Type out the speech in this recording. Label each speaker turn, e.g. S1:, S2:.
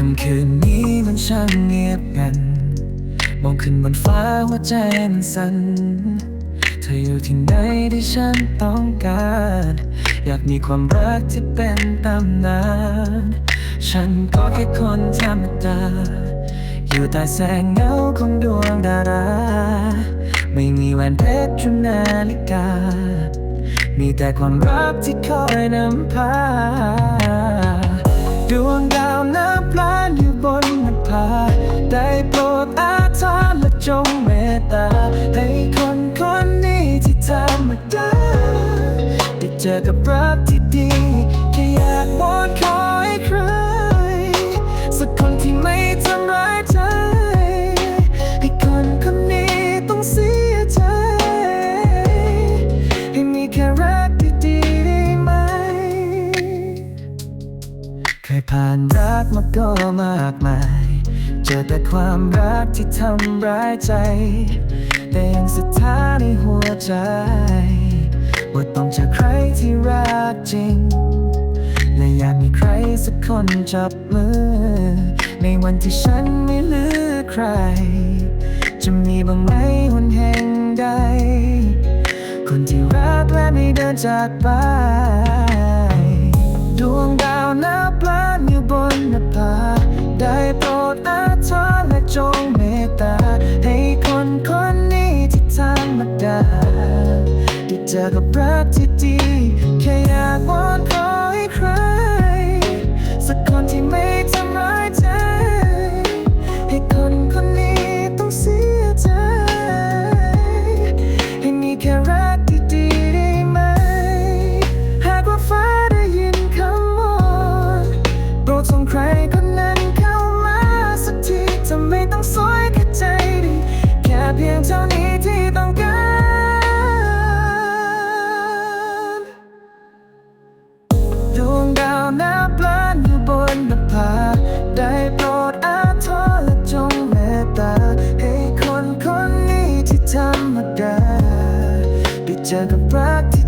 S1: คำคืนนี้มันช่างเงียบกัน มองขึ้นบนฟ้าหัวใจมันสั่นเธออยู่ที่ไหนที่ฉันต้องการ อยากมีความรักที่เป็นตำนาน ฉันก็แค่คนธรรมดา อยู่ใต้แสงเงาของดวงดารา ไม่มีแหวนเพชรหรือนาฬิกา มีแต่ความรักที่คอยนำพา จอกับรักที่ดีแค่อยากวอนขอให้ใคร สักคนที่ไม่ทำร้ายใจให้คนคนนี้ต้องเสียใจ ให้มีแค่รักที่ดีได้ไหม เคยผ่านรักมาก็มากมาย เจอแต่ความรักที่ทำร้ายใจ แต่ยังศรัทธาในหัวใจ ว่าต้องเจอใคร ที่รักจริง และอยากมีใครสักคนจับมือ ในวันที่ฉันไม่เหลือใคร จะมีบ้างไหมหนแห่งใด คนที่รักและไม่เดินจากไป จอกับรักที่ดี แค่อยากวอนขอให้ใคร to a practice